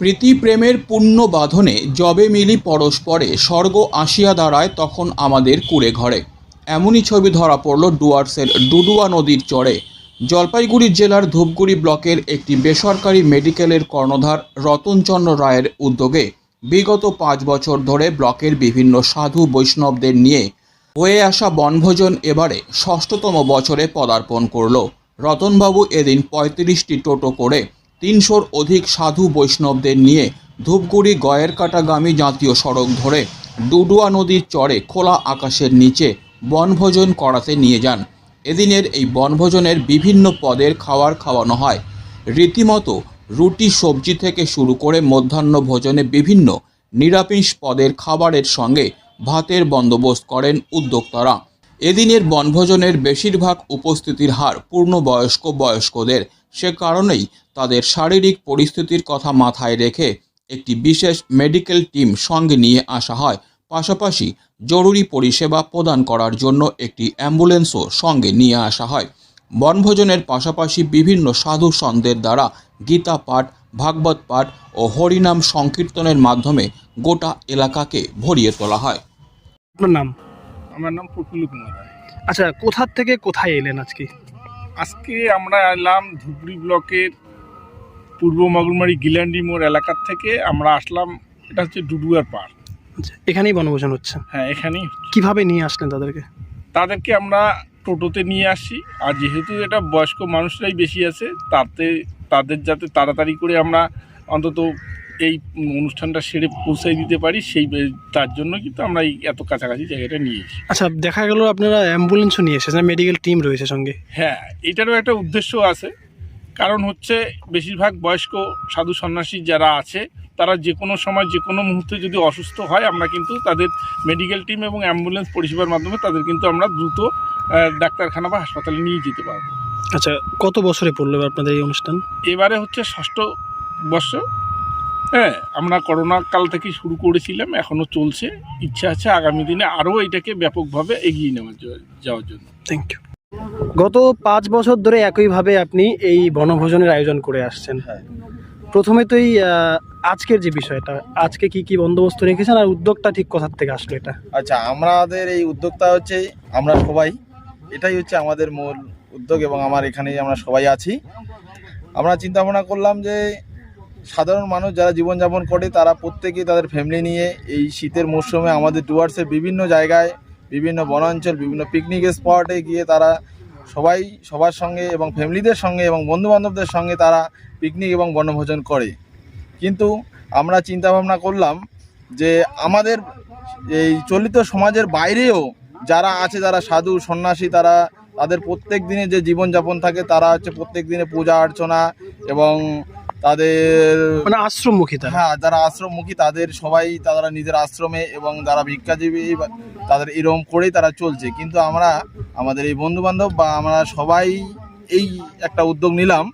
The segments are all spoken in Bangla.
প্রীতি প্রেমের পুণ্য বাঁধনে যবে মিলি পরস্পরে স্বর্গ আসিয়া দাঁড়ায় তখন আমাদের কুড়ে ঘরে। এমনই ছবি ধরা পড়ল ডুয়ার্সের ডুডুয়া নদীর চরে। জলপাইগুড়ি জেলার ধূপগুড়ি ব্লকের একটি বেসরকারি মেডিকেলের কর্ণধার রতনচন্দ্র রায়ের উদ্যোগে বিগত পাঁচ বছর ধরে ব্লকের বিভিন্ন সাধু বৈষ্ণবদের নিয়ে হয়ে আসা বনভোজন এবারে ষষ্ঠতম বছরে পদার্পণ করল। রতনবাবু এদিন পঁয়ত্রিশটি টোটো করে তিনশোর অধিক সাধু বৈষ্ণবদের নিয়ে ধূপগুড়ি গয়েরকাটাগামী জাতীয় সড়ক ধরে ডুডুয়া নদীর চরে খোলা আকাশের নিচে বনভোজন করাতে নিয়ে যান। এদিনের এই বনভোজনের বিভিন্ন পদের খাবার খাওয়ানো হয়। রীতিমতো রুটি সবজি থেকে শুরু করে মধ্যাহ্ন ভোজনে বিভিন্ন নিরামিষ পদের খাবারের সঙ্গে ভাতের বন্দোবস্ত করেন উদ্যোক্তারা। এদিনের বনভোজনের বেশিরভাগ উপস্থিতির হার পূর্ণবয়স্ক বয়স্কদের। সে কারণেই তাদের শারীরিক পরিস্থিতির কথা মাথায় রেখে একটি বিশেষ মেডিকেল টিম সঙ্গে নিয়ে আসা হয়। পাশাপাশি জরুরি পরিষেবা প্রদান করার জন্য একটি অ্যাম্বুলেন্সও সঙ্গে নিয়ে আসা হয়। বনভোজনের পাশাপাশি বিভিন্ন সাধু সন্তের দ্বারা গীতা পাঠ ভাগবত পাঠ ও হরিনাম সংকীর্তনের মাধ্যমে গোটা এলাকাকে ভরিয়ে তোলা হয়। আপনার নাম? আমার নাম প্রফুল্ল কুমার রায়। আচ্ছা কোথা থেকে কোথায় এলেন আজকে? আজকে আমরা এলাম ধুবড়ি ব্লকের পূর্ব মগরমারি গিলান্ডি মোড় এলাকার থেকে আমরা আসলাম এটা হচ্ছে ডুডুয়ার পার্ক আচ্ছা, এখানেই বনভোজন হচ্ছে? হ্যাঁ এখানেই কীভাবে নিয়ে আসলেন তাদেরকে? তাদেরকে আমরা টোটোতে নিয়ে আসি আর যেহেতু এটা বয়স্ক মানুষরাই বেশি আছে তাতে তাদের যাতে তাড়াতাড়ি করে আমরা অন্তত এই অনুষ্ঠানটা সেরে পৌঁছাই দিতে পারি সেই তার জন্য কিন্তু আমরা এই এত কাছাকাছি জায়গাটা নিয়েছি। আচ্ছা দেখা গেল আপনারা অ্যাম্বুলেন্সও নিয়ে এসেছেন মেডিকেল টিম রয়েছে সঙ্গে। হ্যাঁ এটারও একটা উদ্দেশ্য আছে। কারণ হচ্ছে বেশিরভাগ বয়স্ক সাধু সন্ন্যাসী যারা আছে তারা যে কোনো সময় যে কোনো মুহূর্তে যদি অসুস্থ হয় আমরা কিন্তু তাদের মেডিকেল টিম এবং অ্যাম্বুলেন্স পরিষেবার মাধ্যমে তাদের কিন্তু আমরা দ্রুত ডাক্তারখানা বা হাসপাতালে নিয়ে যেতে পারব। আচ্ছা কত বছরে পড়ল আপনাদের এই অনুষ্ঠান? এবারে হচ্ছে ষষ্ঠ বর্ষ। হ্যাঁ আমরা করোনা কাল থেকেই শুরু করেছিলাম এখনও চলছে। ইচ্ছা আছে আগামী দিনে আরও এটাকে ব্যাপকভাবে এগিয়ে নেওয়ার যাওয়ার জন্য। থ্যাংক ইউ গত পাঁচ বছর ধরে একইভাবে আপনি এই বনভোজনের আয়োজন করে আসছেন। হ্যাঁ। প্রথমে তো এই আজকের যে বিষয়টা আজকে কি কি বন্দোবস্ত রেখেছেন আর উদ্যোগটা ঠিক কোথার থেকে আসলো এটা? আচ্ছা আমাদের এই উদ্যোগটা হচ্ছে আমরা সবাই। এটাই হচ্ছে আমাদের মূল উদ্যোগ এবং আমার এখানে আমরা সবাই আছি। আমরা চিন্তা ভাবনা করলাম যে সাধারণ মানুষ যারা জীবনযাপন করে, তারা প্রত্যেকেই তাদের ফ্যামিলি নিয়ে এই শীতের মরশুমে আমাদের ডুয়ার্সের বিভিন্ন জায়গায়, বিভিন্ন বনাঞ্চল, বিভিন্ন পিকনিক স্পটে গিয়ে তারা সবাই, সবার সঙ্গে এবং ফ্যামিলিদের সঙ্গে এবং বন্ধুবান্ধবদের সঙ্গে তারা পিকনিক এবং বনভোজন করে। কিন্তু আমরা চিন্তা ভাবনা করলাম যে আমাদের এই চলিত সমাজের বাইরেও যারা আছে, যারা সাধু, সন্ন্যাসী, তারা তাদের প্রত্যেক দিনে যে জীবনযাপন থাকে, তারা হচ্ছে প্রত্যেক দিনে পূজা, অর্চনা এবং তাদের মানে আশ্রমমুখী তারা। হ্যাঁ যারা আশ্রমমুখী তাদের সবাই তারা নিজের আশ্রমে এবং যারা ভিক্ষাজীবী তাদের এরকম করেই তারা চলছে। কিন্তু আমরা আমাদের এই বন্ধু বান্ধব বা আমরা সবাই এই একটা উদ্যোগ নিলাম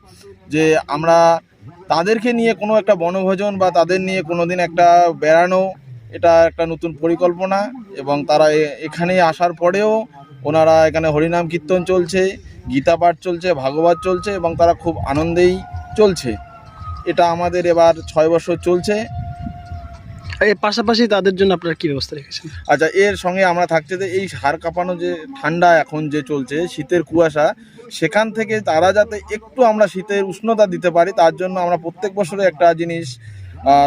যে আমরা তাদেরকে নিয়ে কোনো একটা বনভোজন বা তাদের নিয়ে কোনো দিন একটা বেড়ানো এটা একটা নতুন পরিকল্পনা এবং তারা এ- এখানে আসার পরেও ওনারা এখানে হরিনাম কীর্তন চলছে গীতা পাঠ চলছে ভাগবত চলছে এবং তারা খুব আনন্দেই চলছে। এটা আমাদের এবার ছয় বছর চলছে। এর পাশাপাশি তাদের জন্য আপনারা কি ব্যবস্থা রেখেছেন? আচ্ছা এর সঙ্গে আমরা থাকছে যে এই হাড় কাঁপানো যে ঠান্ডা এখন যে চলছে শীতের কুয়াশা সেখান থেকে তারা যাতে একটু আমরা শীতের উষ্ণতা দিতে পারি তার জন্য আমরা প্রত্যেক বছরে একটা জিনিস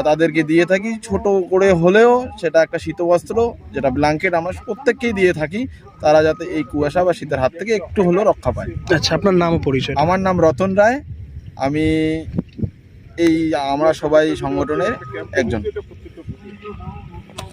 তাদেরকে দিয়ে থাকি। ছোট করে হলেও সেটা একটা শীতবস্ত্র যেটা ব্ল্যাঙ্কেট আমরা প্রত্যেককেই দিয়ে থাকি তারা যাতে এই কুয়াশা বা শীতের হাত থেকে একটু হলেও রক্ষা পায়। আচ্ছা আপনার নাম পরিচয়। আমার নাম রতন রায় আমি এই আমরা সবাই সংগঠনের একজন।